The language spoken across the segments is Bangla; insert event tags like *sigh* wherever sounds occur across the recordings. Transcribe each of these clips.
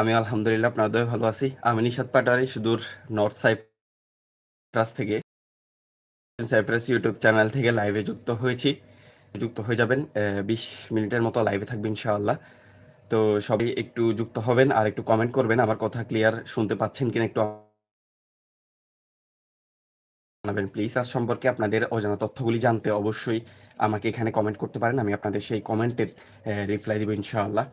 আমি আলহামদুলিল্লাহ আপনাদের ভালো আছি। আমি নিশাদ পাটারি সুদূর নর্থ সাইপ্রাস থেকে সাইপ্রাস ইউটিউব চ্যানেল থেকে লাইভে যুক্ত হয়েছি। যুক্ত হয়ে যাবেন। বিশ মিনিটের মতো লাইভে থাকবে ইনশাআল্লাহ। তো সবাই একটু যুক্ত হবেন আর একটু কমেন্ট করবেন। আমার কথা ক্লিয়ার শুনতে পাচ্ছেন কিনা একটু জানাবেন প্লিজ। আজ সম্পর্কে আপনাদের অজানা তথ্যগুলি জানতে অবশ্যই আমাকে এখানে কমেন্ট করতে পারেন। আমি আপনাদের সেই কমেন্টের রিপ্লাই দিব ইনশাআল্লাহ।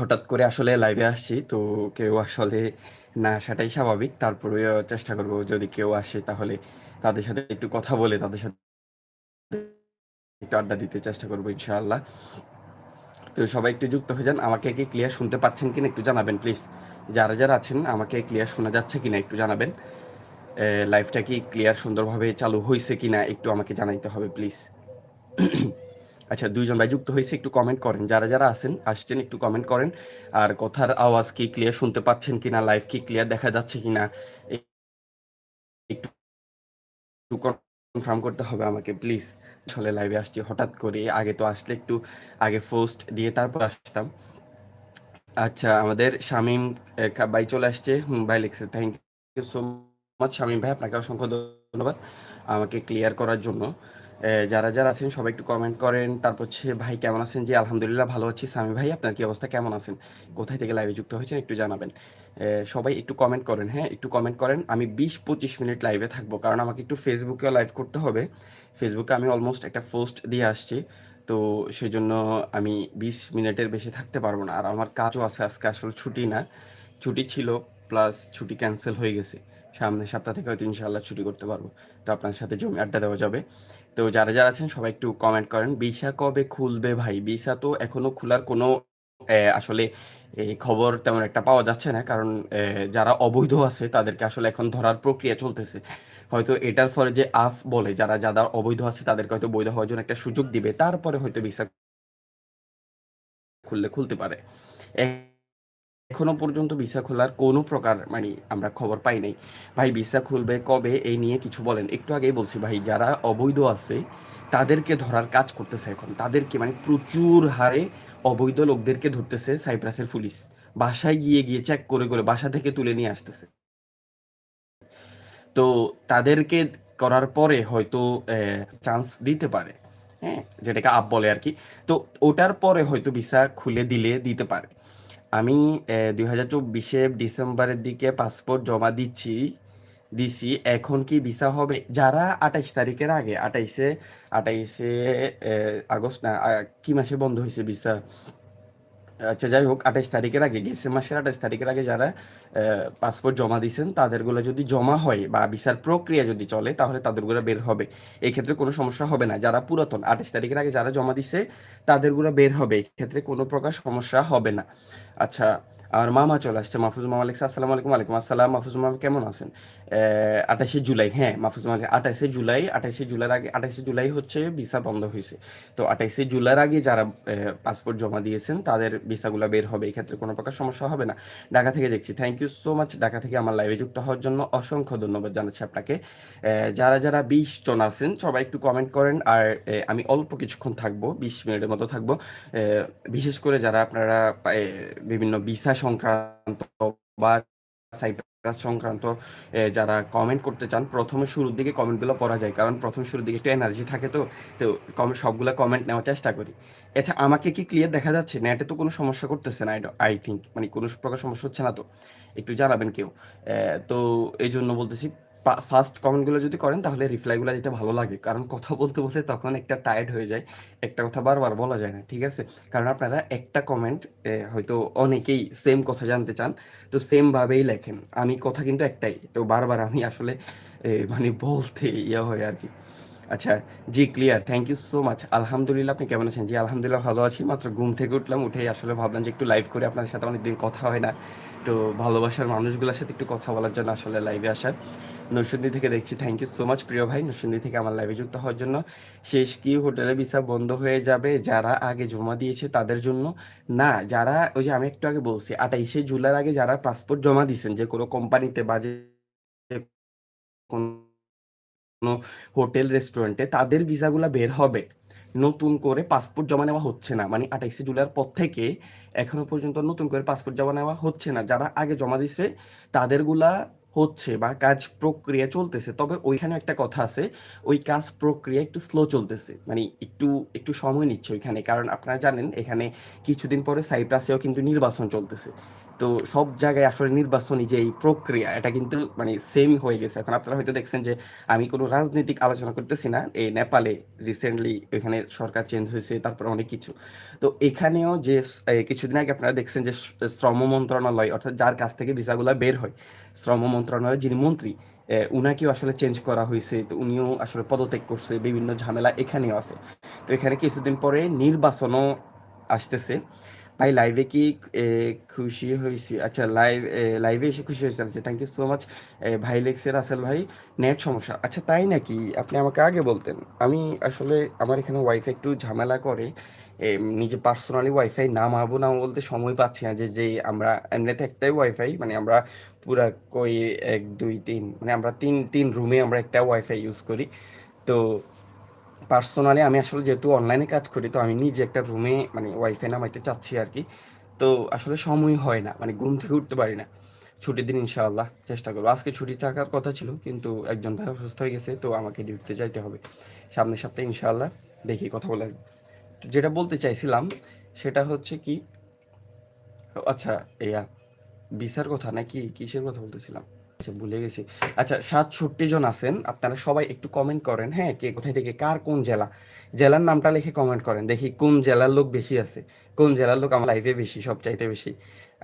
হঠাৎ করে আসলে লাইভে আসছি তো কেউ আসলে না আসাটাই স্বাভাবিক। তারপরে চেষ্টা করব যদি কেউ আসে তাহলে তাদের সাথে একটু কথা বলে তাদের সাথে একটু আড্ডা দিতে চেষ্টা করব ইনশাআল্লাহ। তো সবাই একটু যুক্ত হয়ে যান। আমাকে কি ক্লিয়ার শুনতে পাচ্ছেন কিনা একটু জানাবেন প্লিজ। যারা, যারা আছেন আমাকে ক্লিয়ার শোনা যাচ্ছে কিনা একটু জানাবেন। অ্যা লাইভটা কি ক্লিয়ার সুন্দরভাবে চালু হইছে কিনা একটু আমাকে জানাইতে হবে প্লিজ। আচ্ছা দুইজন ভাই যুক্ত হয়েছে একটু কমেন্ট করেন। যারা, যারা আছেন আসছেন একটু কমেন্ট করেন। আর কথার আওয়াজ কি ক্লিয়ার শুনতে পাচ্ছেন কিনা, লাইভ কি ক্লিয়ার দেখা যাচ্ছে কিনা একটু কনফার্ম করতে হবে আমাকে প্লিজ। আসলে লাইভে আসছি হঠাৎ করে। আগে তো আসলে একটু আগে পোস্ট দিয়ে তারপর আসতাম। আচ্ছা আমাদের শামীম ভাই চলে আসছে। ভাই লিখছে thank you so much Shamim ভাই আপনাকে অসংখ্য ধন্যবাদ আমাকে ক্লিয়ার করার জন্য। যারা, যারা আছেন সবাই একটু কমেন্ট করেন। তারপর হচ্ছে ভাই কেমন আছেন? জি আলহামদুলিল্লাহ ভালো আছি। সামি ভাই আপনার কি অবস্থা? কেমন আছেন? কোথায় থেকে লাইভে যুক্ত হয়েছেন একটু জানাবেন। সবাই একটু কমেন্ট করেন, হ্যাঁ? একটু কমেন্ট করেন। আমি ২০-২৫ মিনিট লাইভে থাকব। কারণ আমাকে একটু ফেসবুকেও লাইভ করতে হবে। ফেসবুকে আমি অলমোস্ট একটা পোস্ট দিয়ে আসছি। তো সেজন্য আমি ২০ মিনিটের বেশি থাকতে পারব না। আর আমার কাজও আছে আজকে আসলে ছুটি না। ছুটি ছিল প্লাস ছুটি ক্যান্সেল হয়ে গেছে। সামনের সপ্তাহ থেকে হয়তো ইনশাআল্লাহ ছুটি করতে পারব। তো আপনার সাথে জমি আড্ডা দেওয়া যাবে। তো যারা, যারা আছেন সবাই একটু কমেন্ট করেন। ভিসা কবে খুলবে ভাই? ভিসা তো এখনও খোলার কোনো আসলে এই খবর তেমন একটা পাওয়া যাচ্ছে না। কারণ যারা অবৈধ আছে তাদেরকে আসলে এখন ধরার প্রক্রিয়া চলতেছে। হয়তো এটার ফলে যে আফ বলে যারা, যারা অবৈধ আছে তাদেরকে হয়তো বৈধ হওয়ার জন্য একটা সুযোগ দিবে। তারপরে হয়তো ভিসা খুললে খুলতে পারে। এখনও পর্যন্ত ভিসা খোলার কোনো প্রকার মানে আমরা খবর পাই নাই। ভাই ভিসা খুলবে কবে এই নিয়ে কিছু বলেন। একটু আগেই বলছি ভাই যারা অবৈধ আছে তাদেরকে ধরার কাজ করতেছে এখন। তাদেরকে মানে প্রচুর হারে অবৈধ লোকদেরকে ধরতেছে সাইপ্রাসের পুলিশ। বাসায় গিয়ে, গিয়ে চেক করে, করে বাসা থেকে তুলে নিয়ে আসতেছে। তো তাদেরকে করার পরে হয়তো চান্স দিতে পারে। হ্যাঁ? যেটাকে আপ বলে আর কি তো ওটার পরে হয়তো ভিসা খুলে দিলে দিতে পারে। আমি দুই হাজার চব্বিশে ডিসেম্বরের দিকে পাসপোর্ট জমা দিচ্ছি, দিছি। এখন কি ভিসা হবে? যারা ২৮ তারিখের আগে ২৮ এ ২৮ এ অ্যা আগস্ট না কি মাসে বন্ধ হয়েছে ভিসা? আচ্ছা যাই হোক ২৮ তারিখের আগে গেছে মাসের ২৮ তারিখের আগে যারা পাসপোর্ট জমা দিয়েছেন, তাদেরগুলো যদি জমা হয় বা বিচার প্রক্রিয়া যদি চলে, তাহলে তাদেরগুলো বের হবে। এই ক্ষেত্রে কোনো সমস্যা হবে না। যারা পুরাতন ২৮ তারিখের আগে যারা জমা দিছে, তাদেরগুলো বের হবে। এক্ষেত্রে কোনো প্রকার সমস্যা হবে না। আচ্ছা আমার মামা চলে আসছে। মাহফুজ মামা লিখছে, "আসসালামু আলাইকুম।" ওয়ালাইকুম আসসালাম। মাহফুজ মামা কেমন আছেন? আঠাশে জুলাই হ্যাঁ, মাহফুজ মামা ২৮শে জুলাই ২৮শে জুলাইয়ের আগে ২৮শে জুলাই হচ্ছে ভিসা বন্ধ হয়েছে তো ২৮শে জুলাইয়ের আগে যারা পাসপোর্ট জমা দিয়েছেন তাদের ভিসাগুলো বের হবে। এক্ষেত্রে কোনো প্রকার সমস্যা হবে না। ঢাকা থেকে দেখছি। Thank you so much Dhaka থেকে আমার লাইভে যুক্ত হওয়ার জন্য অসংখ্য ধন্যবাদ জানাচ্ছি আপনাকে। যারা, যারা ২০ জন আছেন সবাই একটু কমেন্ট করেন। আর আমি অল্প কিছুক্ষণ থাকব। ২০ মিনিটের মতো থাকব। বিশেষ করে যারা আপনারা বিভিন্ন ভিসা সংক্রান্ত বা সাইপ্রাস সংক্রান্ত যারা কমেন্ট করতে চান, প্রথমে শুরুর দিকে কমেন্টগুলো পড়া যায়। কারণ প্রথম শুরুর দিকে একটু এনার্জি থাকে তো। তো কমেন্ট সবগুলো কমেন্ট নেওয়ার চেষ্টা করি। আচ্ছা আমাকে কি ক্লিয়ার দেখা যাচ্ছে? নেটে তো কোনো সমস্যা করতেছে না আই থিঙ্ক মানে কোনো প্রকার সমস্যা হচ্ছে না তো? একটু জানাবেন কেউ। তো এই জন্য বলতেছি ফার্স্ট কমেন্টগুলো যদি করেন তাহলে রিপ্লাইগুলো দিতে ভালো লাগে। কারণ কথা বলতে, বলতে তখন একটা টায়ার্ড হয়ে যায়। একটা কথা বারবার বলা যায় না। ঠিক আছে? কারণ আপনারা একটা কমেন্ট হয়তো অনেকেই সেম কথা জানতে চান। তো সেমভাবেই লেখেন। আমি কথা কিন্তু একটাই। তো বারবার আমি আসলে মানে বলতে ইয়ে হয় আরকি। আচ্ছা জি clear. Thank you so much. আলহামদুলিল্লাহ আপনি কেমন আছেন? জি আলহামদুলিল্লাহ ভালো আছি। মাত্র ঘুম থেকে উঠলাম। উঠেই আসলে ভাবলাম যে একটু লাইভ করে আপনার সাথে অনেকদিন কথা হয় না। তো ভালোবাসার মানুষগুলোর সাথে একটু কথা বলার জন্য আসলে লাইভে আসা। নরসিংদী থেকে দেখছি। থ্যাংক ইউ সো মাচ প্রিয় ভাই নরসিংদী থেকে আমার লাইভে যুক্ত হওয়ার জন্য। শেষ কি হোটেলে ভিসা বন্ধ হয়ে যাবে যারা আগে জমা দিয়েছে তাদের জন্য? না, যারা ওই যে আমি একটু আগে বলছি ২৮শে জুলাইয়ের আগে যারা পাসপোর্ট জমা দিয়েছেন যে কোনো কোম্পানিতে বা যে কোনো হোটেল রেস্টুরেন্টে তাদের ভিসাগুলা বের হবে। নতুন করে পাসপোর্ট জমা নেওয়া হচ্ছে না। মানে আঠাইশে জুলাইয়ের পর থেকে এখনও পর্যন্ত নতুন করে পাসপোর্ট জমা নেওয়া হচ্ছে না। যারা আগে জমা দিছে, তাদেরগুলা হচ্ছে বা কাজ প্রক্রিয়া চলতেছে। তবে ওইখানে একটা কথা আছে, ওই কাজ প্রক্রিয়া একটু স্লো চলতেছে। মানে একটু একটু সময় নিচ্ছে ওইখানে। কারণ আপনারা জানেন, এখানে কিছুদিন পরে সাইপ্রাসেও কিন্তু নির্বাচন চলতেছে। তো সব জায়গায় আসলে নির্বাচনী যে এই প্রক্রিয়া, এটা কিন্তু মানে সেম হয়ে গেছে। এখন আপনারা হয়তো দেখছেন যে আমি কোনো রাজনৈতিক আলোচনা করতেছি না। এই নেপালে রিসেন্টলি এখানে সরকার চেঞ্জ হয়েছে, তারপর অনেক কিছু। তো এখানেও যে কিছুদিন আগে আপনারা দেখছেন যে শ্রম মন্ত্রণালয়, অর্থাৎ যার কাছ থেকে ভিসাগুলো বের হয়, শ্রম মন্ত্রণালয়ের যিনি মন্ত্রী উনাকেও আসলে চেঞ্জ করা হয়েছে। তো উনিও আসলে পদত্যাগ করছে, বিভিন্ন ঝামেলা এখানেও আছে। তো এখানে কিছুদিন পরে নির্বাচনও আসতেছে। ভাই লাইভে কি খুশি হয়েছি? আচ্ছা লাইভ লাইভে এসে খুশি হয়েছে আচ্ছা থ্যাংক ইউ সো মাচ ভাই লেক্সের রাসেল ভাই নেট সমস্যা। আচ্ছা তাই নাকি? আপনি আমাকে আগে বলতেন। আমি আসলে, আমার এখানে ওয়াইফাই একটু ঝামেলা করে নিজে পার্সোনালি ওয়াইফাই নামাবো না বলতে সময় পাচ্ছি না যে যে আমরা এমনিতে একটাই ওয়াইফাই মানে আমরা পুরা কই এক, দুই, তিন মানে আমরা তিন তিন রুমে আমরা একটা ওয়াইফাই ইউজ করি। তো পার্সোনালি আমি আসলে যেহেতু অনলাইনে কাজ করি, তো আমি নিজে একটা রুমে মানে ওয়াইফাই নামাইতে চাচ্ছি আর কি তো আসলে সময় হয় না মানে ঘুম থেকে উঠতে পারি না। ছুটির দিন ইনশাআল্লাহ চেষ্টা করব। আজকে ছুটি থাকার কথা ছিল, কিন্তু একজন ভাই অসুস্থ হয়ে গেছে, তো আমাকে ডিউটিতে যাইতে হবে। সামনের সপ্তাহে ইনশাআল্লাহ দেখি কথা বলে আসব। তো যেটা বলতে চাইছিলাম, সেটা হচ্ছে কি আচ্ছা ইয়া ভিসার কথা নাকি কিসের কথা বলতেছিলাম? আচ্ছা ভুলে গেছি। আচ্ছা সাতষট্টি জন আছেন, আপনারা সবাই একটু কমেন্ট করেন হ্যাঁ কে কোথায় থেকে, কার কোন জেলা? জেলার নামটা লিখে কমেন্ট করেন, দেখি কোন জেলার লোক বেশি আছে, কোন জেলার লোক আমার লাইফে বেশি, সবচাইতে বেশি।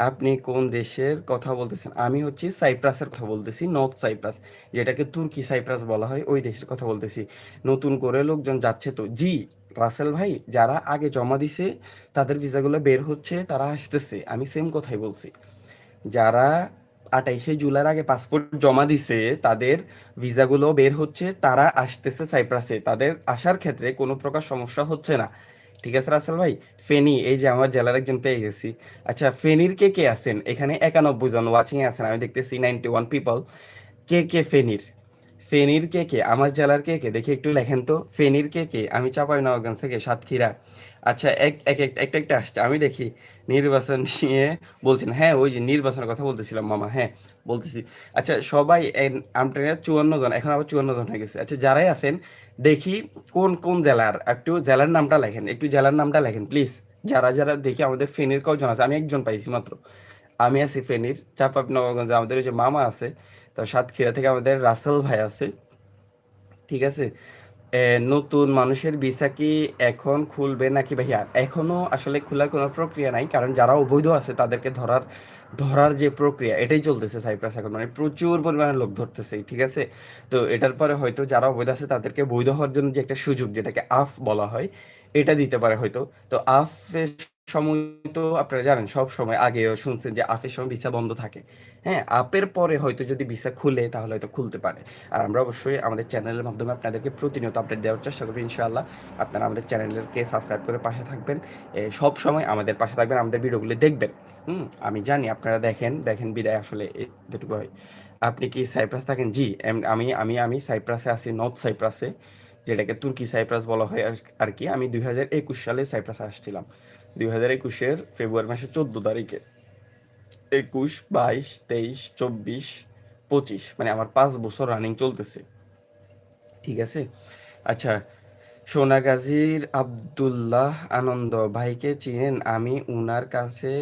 আপনি কোন দেশের কথা বলতেছেন? আমি হচ্ছে সাইপ্রাসের কথা বলতেছি নর্থ সাইপ্রাস, যেটাকে তুর্কি সাইপ্রাস বলা হয়, ওই দেশের কথা বলতেছি। নতুন করে লোকজন যাচ্ছে তো, জি, রাসেল ভাই, যারা আগে জমা দিছে, তাদের ভিসাগুলো বের হচ্ছে, তারা আসতেছে, আমি সেম কথাই বলছি। যারা আঠাইশে জুলাইয়ের আগে পাসপোর্ট জমা দিছে, তাদের ভিসাগুলো বের হচ্ছে, তারা আসতেছে সাইপ্রাসে। তাদের আসার ক্ষেত্রে কোনো প্রকার সমস্যা হচ্ছে না। ঠিক আছে রাসেল ভাই? ফেনী, এই যে আমার জেলার একজন পেয়ে গেছি। আচ্ছা ফেনীর কে কে আছেন? এখানে একানব্বই জন ওয়াচিং আছেন, আমি দেখতেছি নাইনটি ওয়ান পিপল কে কে ফেনীর? ফেনীর কে কে? আমার জেলার কে কে? দেখি একটু লেখেন তো। ফেনীর কে কে? আমি চাপাই নবাবগঞ্জ থেকে সাতক্ষীরা। আচ্ছা এক এক, এক- একটা একটা আসছে। আমি দেখি নির্বাচন নিয়ে বলছেন হ্যাঁ ওই যে নির্বাচনের কথা বলতেছিলাম, মামা হ্যাঁ বলতেছি। আচ্ছা সবাই আমরা চুয়ান্ন জন, এখন আবার চুয়ান্ন জন হয়ে গেছে। আচ্ছা যারাই আছেন, দেখি কোন কোন জেলার, একটু জেলার নামটা লেখেন, একটু জেলার নামটা লেখেন, প্লিজ। যারা যারা দেখি আমাদের ফেনীর কজন আছে, আমি একজন পাইছি মাত্র। আমি আছি ফেনীর চাপাপ নবাবগঞ্জে আমাদের ওই যে মামা আছে তো সাতক্ষীরা থেকে আমাদের রাসেল ভাই আছে, ঠিক আছে? নতুন মানুষের ভিসা কি এখন খুলবে নাকি ভাইয়া? এখনও আসলে খোলার কোনো প্রক্রিয়া নাই, কারণ যারা অবৈধ আছে তাদেরকে ধরার ধরার যে প্রক্রিয়া, এটাই চলতেছে সাইপ্রাস এখন। মানে প্রচুর পরিমাণে লোক ধরতেছে, ঠিক আছে? তো এটার পরে হয়তো যারা অবৈধ আছে তাদেরকে বৈধ হওয়ার জন্য যে একটা সুযোগ, যেটাকে আফ বলা হয়, এটা দিতে পারে হয়তো। তো আফের সময় তো আপনারা জানেন, সব সময় আগেও শুনছেন যে আফের সময় ভিসা বন্ধ থাকে। হ্যাঁ আপের পরে হয়তো যদি ভিসা খুলে তাহলে হয়তো খুলতে পারে। আর আমরা অবশ্যই আমাদের চ্যানেলের মাধ্যমে আপনাদেরকে প্রতিনিয়ত আপডেট দেওয়ার চেষ্টা করব ইনশাআল্লাহ। আপনারা আমাদের চ্যানেলকে সাবস্ক্রাইব করে পাশে থাকবেন। সব সময় আমাদের পাশে থাকবেন, আমাদের ভিডিওগুলো দেখবেন। হুম, আমি জানি আপনারা দেখেন দেখেন বিদায় আসলে এতটুকু হয়। আপনি কি সাইপ্রাস থাকেন? জি আমি আমি আমি সাইপ্রাসে আছি, নর্থ সাইপ্রাসে, যেটাকে তুর্কি সাইপ্রাস বলা হয় আর- আর কি। আমি দুই হাজার একুশ সালে সাইপ্রাসে আসছিলাম। দুই হাজার একুশের ফেব্রুয়ারি মাসের চোদ্দ তারিখে। একুশ, বাইশ, তেইশ, চব্বিশ, পঁচিশ মানে আমার পাঁচ বছর রানিং চলতেছে। ঠিক আছে? আচ্ছা সোনাগাজীর আব্দুল্লাহ আনন্দ ভাইকে চিনেন আমি, উনার কাছে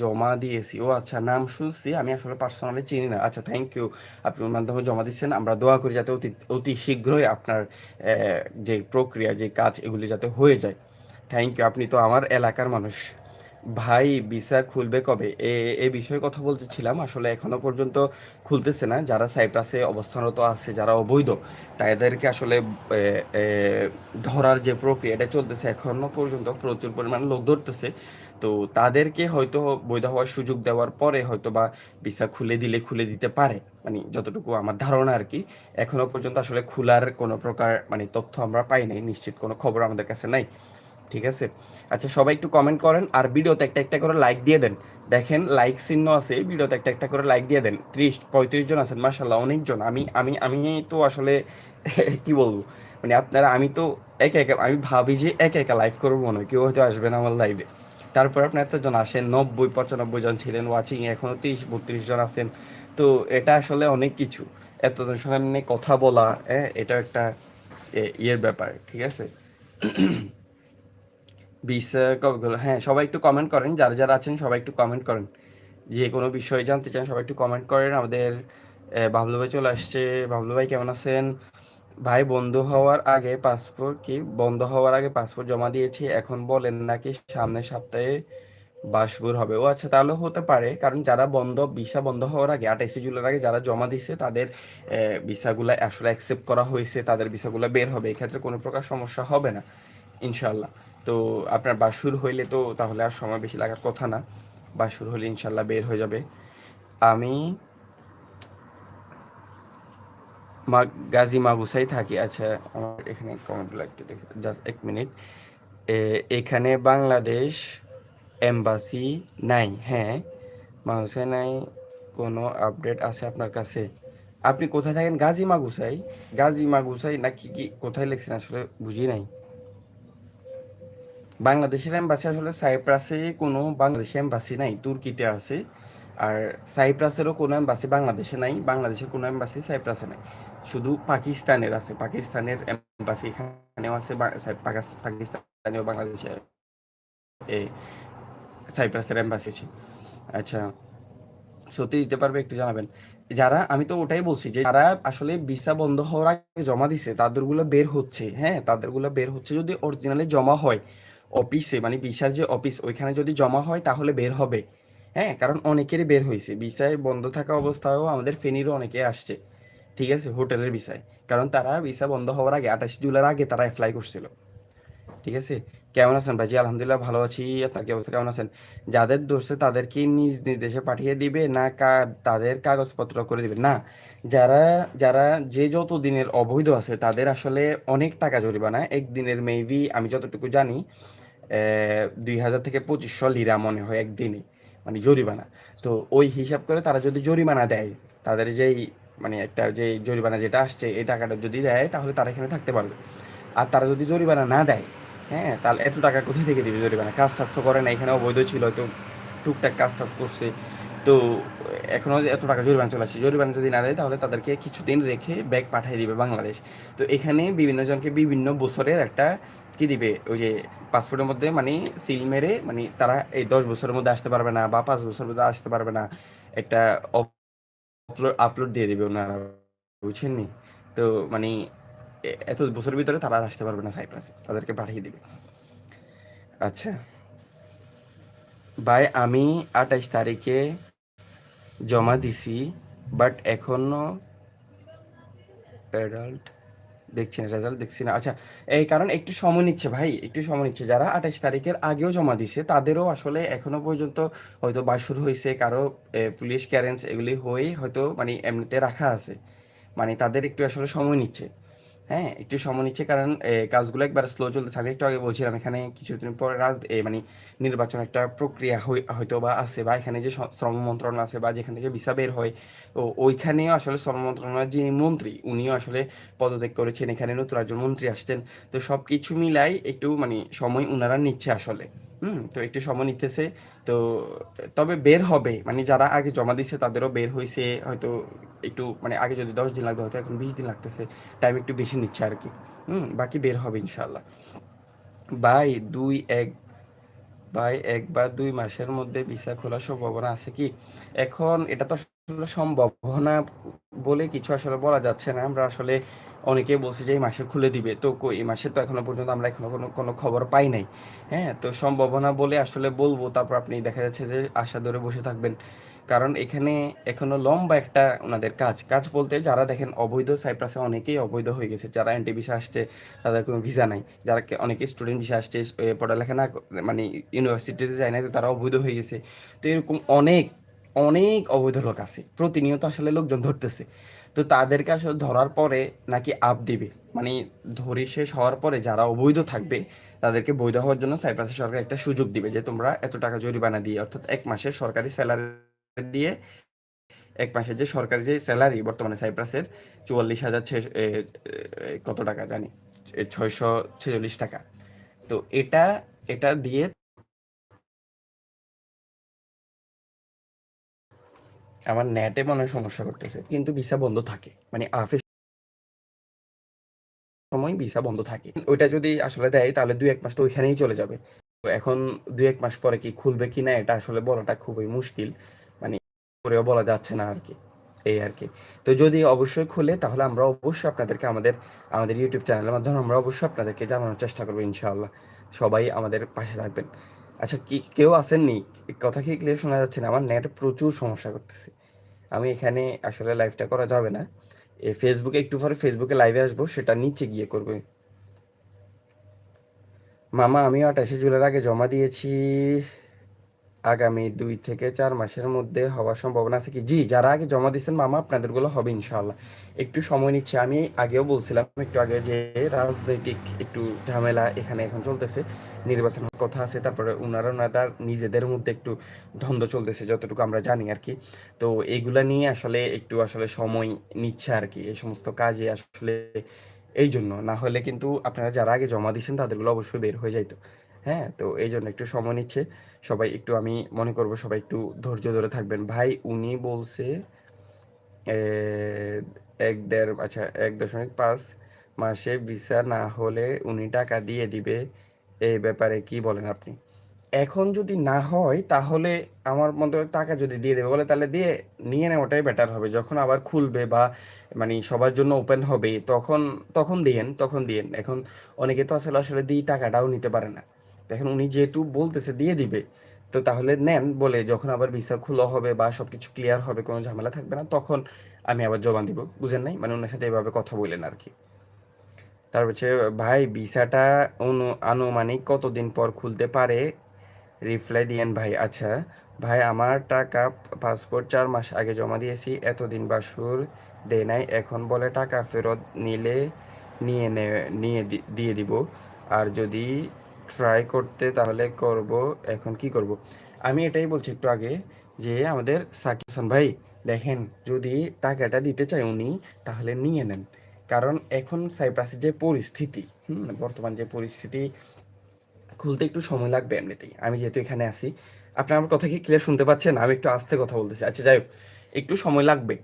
জমা দিয়েছি। ও আচ্ছা নাম শুনছি, আমি আসলে পার্সোনালি চিনি না। আচ্ছা থ্যাংক ইউ আপনি ওর মাধ্যমে জমা দিচ্ছেন, আমরা দোয়া করি যাতে অতি অতি শীঘ্রই আপনার যে প্রক্রিয়া, যে কাজ, এগুলি যাতে হয়ে যায়। থ্যাংক ইউ আপনি তো আমার এলাকার মানুষ। ভাই, ভিসা খুলবে কবে? এ এ বিষয়ে কথা বলতেছিলাম। আসলে এখনও পর্যন্ত খুলতেছে না। যারা সাইপ্রাসে অবস্থানরত আছে, যারা অবৈধ, তাদেরকে আসলে ধরার যে প্রক্রিয়াটা চলতেছে, এখনও পর্যন্ত প্রচুর পরিমাণ লোক ধরতেছে। তো তাদেরকে হয়তো বৈধ হওয়ার সুযোগ দেওয়ার পরে হয়তো বা ভিসা খুলে দিলে খুলে দিতে পারে। মানে যতটুকু আমার ধারণা আর কি। এখনও পর্যন্ত আসলে খোলার কোনো প্রকার মানে তথ্য আমরা পাই নাই। নিশ্চিত কোনো খবর আমাদের কাছে নাই। ঠিক আছে? আচ্ছা সবাই একটু কমেন্ট করেন আর ভিডিওতে একটা একটা করে লাইক দিয়ে দেন। দেখেন লাইক চিহ্ন আছে, ভিডিওতে একটা একটা করে লাইক দিয়ে দেন। ত্রিশ, পঁয়ত্রিশ জন আছেন মার্শাল্লাহ অনেকজন আমি আমি আমি তো আসলে *laughs* কি বলব? মানে আপনারা, আমি তো একা একা, আমি ভাবি যে একা একা লাইভ করব মনে হয়, কেউ হয়তো আসবে না আমার লাইভে তারপর আপনার এতজন আসেন, নব্বই, পঁচানব্বই জন ছিলেন ওয়াচিং এখনও তিরিশ, বত্রিশ জন আছেন। তো এটা আসলে অনেক কিছু। এতজন সামনে কথা বলা হ্যাঁ এটা একটা ইয়ের ব্যাপার, ঠিক আছে? ভিসা কবে হ্যাঁ সবাই একটু কমেন্ট করেন, যারা যারা আছেন সবাই একটু কমেন্ট করেন। যে কোনো বিষয়ে জানতে চান সবাই একটু কমেন্ট করেন। আমাদের বাবলু ভাই চলে আসছে। বাবলু ভাই কেমন আছেন? ভাই, বন্ধ হওয়ার আগে পাসপোর্ট কি? বন্ধ হওয়ার আগে পাসপোর্ট জমা দিয়েছি। এখন বলেন নাকি সামনের সপ্তাহে বাসপুর হবে। ও আচ্ছা তাহলে হতে পারে। কারণ যারা বন্ধ ভিসা বন্ধ হওয়ার আগে, আঠাইশে জুলাইয়ের আগে যারা জমা দিচ্ছে তাদের ভিসাগুলো আসলে অ্যাকসেপ্ট করা হয়েছে। তাদের ভিসাগুলো বের হবে। এক্ষেত্রে কোনো প্রকার সমস্যা হবে না ইনশাল্লাহ তো আপনার বাসুর হইলে তো তাহলে আর সময় বেশি লাগার কথা না। বাসুর হলে ইনশাল্লাহ বের হয়ে যাবে। আমি মা, গাজী মাগুসাই থাকি। আচ্ছা আমার এখানে কমেন্টগুলো একটু দেখি। জাস্ট এক মিনিট এখানে বাংলাদেশ এম্বাসি নাই। হ্যাঁ মাগুসাই নাই। কোনো আপডেট আছে আপনার কাছে? আপনি কোথায় থাকেন? গাজী মাগুসাই গাজী মাগুসাই না কি কি? কোথায় লিখছেন? আসলে বুঝি নাই। বাংলাদেশের এম্বাসি আসলে সাইপ্রাসে কোনো বাংলাদেশি এম্বাসি নাই তুর্কিতে আছে। আর সাইপ্রাসেরও কোনো এম্বাসি বাংলাদেশে নাই, বাংলাদেশের কোনো এম্বাসি সাইপ্রাসে নাই। শুধু পাকিস্তানের আছে, পাকিস্তানের এম্বাসি এখানেও আছে পাকিস্তানেও বাংলাদেশে সাইপ্রাসের এম্বাসি আছে। আচ্ছা সত্যি দিতে পারবে একটু জানাবেন। যারা, আমি তো ওটাই বলছি যে যারা আসলে ভিসা বন্ধ হওয়ার আগে জমা দিছে, তাদেরগুলো বের হচ্ছে হ্যাঁ তাদেরগুলো বের হচ্ছে যদি অরিজিনালি জমা হয়। অফিসে মানে ভিসার যে অফিস, ওইখানে যদি জমা হয় তাহলে বের হবে। হ্যাঁ কারণ অনেকেরই বের হয়েছে। ভিসায় বন্ধ থাকা অবস্থায়ও আমাদের ফেনীরও অনেকে আসছে, ঠিক আছে, হোটেলের ভিসায়। কারণ তারা ভিসা বন্ধ হওয়ার আগে, আঠাশ জুলাইয়ের আগে তারা অ্যাপ্লাই করছিল, ঠিক আছে? কেমন আছেন ভাইজি? আলহামদুলিল্লাহ ভালো আছি। আপনার কি অবস্থা? কেমন আছেন? যাদের ধরছে তাদেরকে নিজ নির্দেশে পাঠিয়ে দিবে, না কা, তাদের কাগজপত্র করে দিবে। না, যারা যারা যে যত দিনের অবৈধ আছে, তাদের আসলে অনেক টাকা জরিমানা। একদিনের মেবি আমি যতটুকু জানি দুই হাজার থেকে পঁচিশশো লিরা মনে হয় একদিনে মানে জরিমানা। তো ওই হিসাব করে তারা যদি জরিমানা দেয়, তাদের যেই মানে একটা যে জরিমানা যেটা আসছে, এই টাকাটা যদি দেয়, তাহলে তারা এখানে থাকতে পারবে। আর তারা যদি জরিমানা না দেয় হ্যাঁ তাহলে এত টাকা কোথায় থেকে দেবে জরিমানা? কাজ টাজ তো করে না, এখানে অবৈধ ছিল, তো টুকটাক কাজ টাজ করছে। তো এখনও এত টাকা জরিমানা চলে আসছে। জরিমানা যদি না দেয়, তাহলে তাদেরকে কিছুদিন রেখে ব্যাগ পাঠিয়ে দিবে বাংলাদেশ। তো এখানে বিভিন্ন জনকে বিভিন্ন বছরের একটা কি দিবে? ওই যে পাসপোর্টের মধ্যে মানে সিল মেরে মানে তারা এই দশ বছরের মধ্যে আসতে পারবে না বা পাঁচ বছরের মধ্যে আসতে পারবে না। একটা আপলোড আপলোড দিয়ে দিবে ওনারা, বুঝছেন নি? তো মানে এত বছরের ভিতরে তারা আর আসতে পারবে না সাইপ্রাসে তাদেরকে পাঠিয়ে দিবে। আচ্ছা। ভাই, আমি আঠাইশ তারিখে জমা দিছি বাট এখনও অ্যাডাল্ট দেখছি না রেজাল্ট দেখছি না। আচ্ছা এই কারণ একটু সময় নিচ্ছে ভাই, একটু সময় নিচ্ছে। যারা আঠাইশ তারিখের আগেও জমা দিছে, তাদেরও আসলে এখনও পর্যন্ত হয়তো বাসুর হয়েছে কারও পুলিশ ক্যারেন্স এগুলি হয়ে হয়তো মানে এমনিতে রাখা আছে। মানে তাদের একটু আসলে সময় নিচ্ছে। হ্যাঁ একটু সময় নিচ্ছে কারণ কাজগুলো একবার স্লো চলতেছে। আমি একটু আগে বলছিলাম, এখানে কিছুদিন পর রাজ মানে নির্বাচন একটা প্রক্রিয়া হয়তো বা আছে বা এখানে যে শ্রম মন্ত্রণালয় আছে বা যেখান থেকে ভিসা বের হয় ও ওইখানেও আসলে শ্রম মন্ত্রণালয়ের যিনি মন্ত্রী, উনিও আসলে পদত্যাগ করেছেন। এখানে নতুন একজন মন্ত্রী আসছেন। তো সব কিছু মিলাই একটু মানে সময় ওনারা নিচ্ছে আসলে। হুম, তো একটু সময় নিতেছে। তো তবে বের হবে মানে যারা আগে জমা দিচ্ছে তাদেরও বের হয়েছে হয়তো একটু মানে আগে যদি দশ দিন লাগতো, হয়তো এখন বিশ দিন লাগতেছে টাইম একটু বেশি নিচ্ছে আর কি হুম, বাকি বের হবে ইনশাল্লাহ বাই দুই এক ভাই এক বা দুই মাসের মধ্যে ভিসা খোলার সম্ভাবনা আছে কি? এখন এটা তো সম্ভাবনা বলে কিছু আসলে বলা যাচ্ছে না। আমরা আসলে অনেকে বলছে যে এই মাসে খুলে দিবে। তো এই মাসে তো এখনও পর্যন্ত আমরা এখনও কোনো কোনো খবর পাই নাই। হ্যাঁ তো সম্ভাবনা বলে আসলে বলব। তারপর আপনি দেখা যাচ্ছে যে আশা ধরে বসে থাকবেন। কারণ এখানে এখনও লম্বা একটা ওনাদের কাজ। কাজ বলতে যারা দেখেন, অবৈধ সাইপ্রাসে অনেকেই অবৈধ হয়ে গেছে। যারা এনটি ভিসা আসছে, তাদের কোনো ভিসা নাই। যারা অনেকে স্টুডেন্ট ভিসা আসছে পড়ালেখা না মানে ইউনিভার্সিটিতে যায় না তারা অবৈধ হয়ে গেছে। তো এরকম অনেক অনেক অবৈধ লোক আছে। প্রতিনিয়ত আসলে লোকজন ধরতেছে। তো তাদেরকে আসলে ধরার পরে নাকি আপ দিবে। মানে ধরে শেষ হওয়ার পরে যারা অবৈধ থাকবে, তাদেরকে বৈধ হওয়ার জন্য সাইপ্রাসের সরকার একটা সুযোগ দিবে যে তোমরা এত টাকা জরিমানা দিয়ে, অর্থাৎ এক মাসের সরকারি স্যালারি দিয়ে, এক মাসের যে সরকারি যে স্যালারি বর্তমানে সাইপ্রাসের চুয়াল্লিশ হাজার কত টাকা জানি? ছয়শো ছেচল্লিশ টাকা। তো এটা এটা দিয়ে আমার নেটে মনে সমস্যা করতেছে। কিন্তু ভিসা বন্ধ থাকে। মানে আফের সময় ভিসা বন্ধ থাকে। ওইটা যদি আসলে দেয়, তাহলে দুই এক মাস তো ওইখানেই চলে যাবে। তো এখন দুই এক মাস পরে কি খুলবে কি না, এটা আসলে বলাটা খুবই মুশকিল। মানে করেও বলা যাচ্ছে না আর কি এই আর কি তো যদি অবশ্যই খুলে, তাহলে আমরা অবশ্যই আপনাদেরকে আমাদের আমাদের ইউটিউব চ্যানেলের মাধ্যমে আমরা অবশ্যই আপনাদেরকে জানানোর চেষ্টা করব ইনশাআল্লাহ। সবাই আমাদের পাশে থাকবেন। আচ্ছা কি কেউ আসেননি? কথা কি ক্লিয়ার শোনা যাচ্ছে না? আমার নেট প্রচুর সমস্যা করতেছে। আমি এখানে আসলে লাইভটা করা যাবে না। এই ফেসবুকে একটু পরে ফেসবুকে লাইভে আসব, সেটা নিচে গিয়ে করবে। মামা আমি আঠাশে জুলাইয়ের আগে জমা দিয়েছি। আগামী দুই থেকে চার মাসের মধ্যে হওয়ার সম্ভাবনা আছে কি? জি, যারা আগে জমা দিচ্ছেন মামা, আপনাদেরগুলো হবে ইনশাল্লাহ একটু সময় নিচ্ছে, আমি আগেও বলছিলাম একটু আগে যে রাজনৈতিক একটু ঝামেলা এখানে এখন চলতেছে নির্বাচন কথা আছে, তারপরে ওনারা ওনারা নিজেদের মধ্যে একটু দ্বন্দ্ব চলতেছে, যতটুকু আমরা জানি আর কি। তো এইগুলা নিয়ে আসলে একটু আসলে সময় নিচ্ছে আর কি, এই সমস্ত কাজে আসলে এই জন্য। না হলে কিন্তু আপনারা যারা আগে জমা দিয়েছেন তাদেরগুলো অবশ্যই বের হয়ে যাইতো। হ্যাঁ তো এই জন্য একটু সময় নিচ্ছে। সবাই একটু আমি মনে করব সবাই একটু ধৈর্য ধরে থাকবেন। ভাই, উনি বলছে এক দেড় আচ্ছা এক দশমিক পাঁচ মাসে ভিসা না হলে উনি টাকা দিয়ে দিবে। এই ব্যাপারে কি বলেন আপনি? এখন যদি না হয়, তাহলে আমার মতো টাকা যদি দিয়ে দেবে, বলে তাহলে দিয়ে নিয়ে নেওয়াটাই বেটার হবে। যখন আবার খুলবে বা মানে সবার জন্য ওপেন হবে, তখন তখন দিয়েন তখন দিয়েন। এখন অনেকে তো আসলে আসলে দিয়ে টাকাটাও নিতে পারে না। দেখেন উনি যেহেতু বলতেছে দিয়ে দিবে, তো তাহলে নেন বলে যখন আবার ভিসা খোলা হবে বা সব কিছু ক্লিয়ার হবে, কোনো ঝামেলা থাকবে না, তখন আমি আবার জমা দিব, বুঝেন নাই? মানে ওনার সাথে এভাবে কথা বললেন আর কি। তারপর হচ্ছে, ভাই ভিসাটা অনু, আনুমানিক কতদিন পর খুলতে পারে? রিপ্লাই দিয়েন, ভাই আচ্ছা ভাই, আমার টাকা পাসপোর্ট চার মাস আগে জমা দিয়েছি, এতদিন বাসুর দেয় নাই, এখন বলে টাকা ফেরত নিলে নিয়ে নিয়ে দিয়ে দিব। আর যদি ট্রাই করতে তাহলে করব, এখন কি করব? আমি এটাই বলছি একটু আগে যে আমাদের সাকিব হাসান ভাই, দেখেন যদি টাকাটা দিতে চায় উনি, তাহলে নিয়ে নেন। কারণ এখন সাইপ্রাসের যে পরিস্থিতি বর্তমান যে পরিস্থিতি, খুলতে একটু সময় লাগবে এমনিতেই। আমি যেহেতু এখানে আছি, আপনার আমার কথা কি ক্লিয়ার শুনতে পাচ্ছেন? আমি একটু আস্তে কথা বলতেছি। আচ্ছা যাই হোক, একটু সময় লাগবে।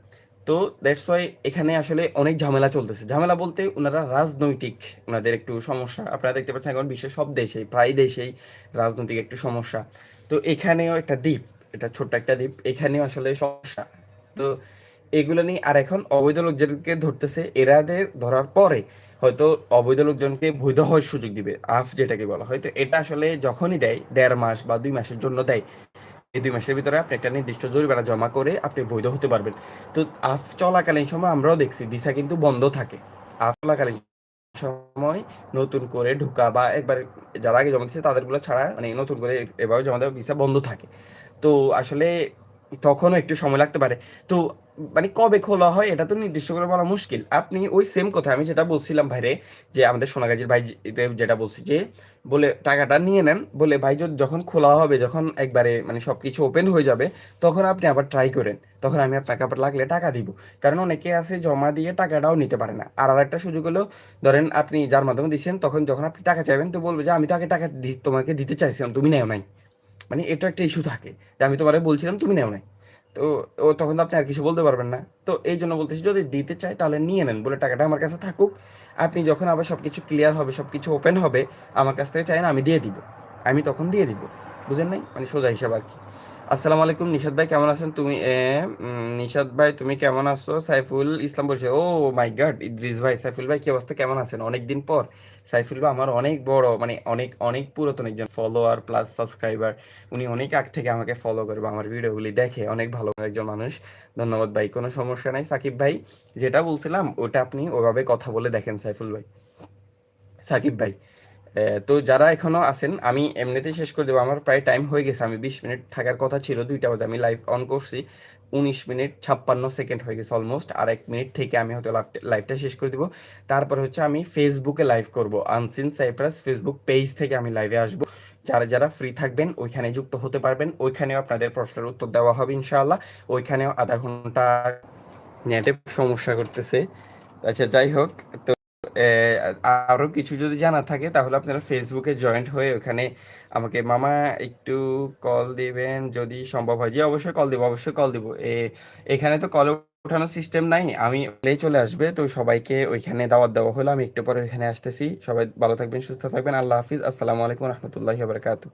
তো দ্যাটস ওয়াই এখানে আসলে অনেক ঝামেলা চলতেছে। ঝামেলা বলতে ওনারা রাজনৈতিক ওনাদের একটু সমস্যা। আপনারা দেখতে পাচ্ছেন এখন বিশ্বের সব দেশেই, প্রায় দেশেই রাজনৈতিক একটু সমস্যা। তো এখানেও একটা দ্বীপ, এটা ছোট্ট একটা দ্বীপ, এখানেও আসলে সমস্যা। তো এগুলো নিয়ে আর এখন অবৈধ লোকজনকে ধরতেছে, এরাদের ধরার পরে হয়তো অবৈধ লোকজনকে বৈধ হওয়ার সুযোগ দিবে, আফ যেটাকে বলা হয়তো এটা আসলে যখনই দেয়, দেড় মাস বা দুই মাসের জন্য দেয়। এই দুই মাসের ভিতরে আপনি একটা নির্দিষ্ট জরিমানা জমা করে আপনি বৈধ হতে পারবেন। তো আফ চলাকালীন সময় আমরাও দেখছি, ভিসা কিন্তু বন্ধ থাকে। আফ চলাকালীন সময় নতুন করে ঢুকা বা একবার যারা আগে জমা দিচ্ছে তাদেরগুলো ছাড়া মানে নতুন করে এভাবে জমা দেওয়া ভিসা বন্ধ থাকে। তো আসলে তখনও একটু সময় লাগতে পারে। তো মানে কবে খোলা হয় এটা তো নির্দিষ্ট করে বলা মুশকিল। আপনি ওই সেম কথা আমি যেটা বলছিলাম ভাইরে, যে আমাদের সোনাগাজির ভাই যেটা বলছি যে, বলে টাকাটা নিয়ে নেন, বলে ভাই যখন খোলা হবে, যখন একবারে মানে সব কিছু ওপেন হয়ে যাবে, তখন আপনি আবার ট্রাই করেন। তখন আমি আপনাকে আবার লাগলে টাকা দিব। কারণ অনেকে আছে জমা দিয়ে টাকাটাও নিতে পারে না। আর আর একটা সুযোগ হলো, ধরেন আপনি যার মাধ্যমে দিচ্ছেন তখন যখন আপনি টাকা চাইবেন, তো বলবে যে, আমি তো আগে টাকা তোমাকে দিতে চাইছিলাম, তুমি নেও নাই। মানে এটা একটা ইস্যু থাকে। যে আমি তোমারে বলছিলাম, তুমি নেও নাই। তো ও তখন তো আপনি আর কিছু বলতে পারবেন না। তো এই জন্য বলতেছি, যদি দিতে চাই তাহলে নিয়ে নেন বলে টাকাটা আমার কাছে থাকুক। আপনি যখন আবার সব কিছু ক্লিয়ার হবে সব কিছু ওপেন হবে, আমার কাছ থেকে চাই না আমি দিয়ে দিব। আমি তখন দিয়ে দিব। বুঝেন নাই? মানে সোজা হিসাব আর কি। আসসালামু আলাইকুম নিশাদ ভাই কেমন আছেন? তুমি নিশাদ ভাই তুমি কেমন আছো? সাইফুল ইসলাম বলছে, ও মাই গড ইদ্রিস ভাই, সাইফুল ভাই কি অবস্থা? কেমন আছেন? অনেক দিন পর। সাইফুল ভাই আমার অনেক বড় মানে অনেক অনেক পুরাতন একজন ফলোয়ার প্লাস সাবস্ক্রাইবার উনি অনেক আগ থেকে আমাকে ফলো করে বা আমার ভিডিওগুলি দেখে, অনেক ভালো একজন মানুষ। ধন্যবাদ ভাই, কোনো সমস্যা নাই সাকিব ভাই। যেটা বলছিলাম, ওটা আপনি ওভাবে কথা বলে দেখেন সাইফুল ভাই। সাকিব ভাই তো যারা এখনও আছেন, আমি এমনিতেই শেষ করে দেবো। আমার প্রায় টাইম হয়ে গেছে, আমি বিশ মিনিট থাকার কথা ছিল, দুইটা বাজে আমি লাইভ অন করছি। উনিশ মিনিট ছাপ্পান্ন সেকেন্ড হয়ে গেছে অলমোস্ট আর এক মিনিট থেকে আমি হয়তো লাইভটা শেষ করে দিব। তারপর হচ্ছে আমি ফেসবুকে লাইভ করব আনসিন সাইপ্রাস ফেসবুক পেজ থেকে আমি লাইভে আসব। যারা যারা ফ্রি থাকবেন, ওইখানে যুক্ত হতে পারবেন, ওইখানেও আপনাদের প্রশ্নের উত্তর দেওয়া হবে ইনশাআল্লাহ। ওইখানেও আধা ঘণ্টা নেটে সমস্যা করতেছে। আচ্ছা যাই হোক, তো আরও কিছু যদি জানা থাকে, তাহলে আপনারা ফেসবুকে জয়েন্ট হয়ে ওখানে আমাকে মামা একটু কল দিবেন। যদি সম্ভব হয় যে অবশ্যই কল দিব, অবশ্যই কল দিব। এখানে তো কল ওঠানোর সিস্টেম নাই, আমি চলে আসবে। তো সবাইকে ওইখানে দাওয়াত দেওয়া হলো, আমি একটু পরে ওইখানে আসতেছি। সবাই ভালো থাকবেন, সুস্থ থাকবেন। আল্লাহ হাফিজ। আসসালামু আলাইকুম রহমতুল্লাহ বারকাতু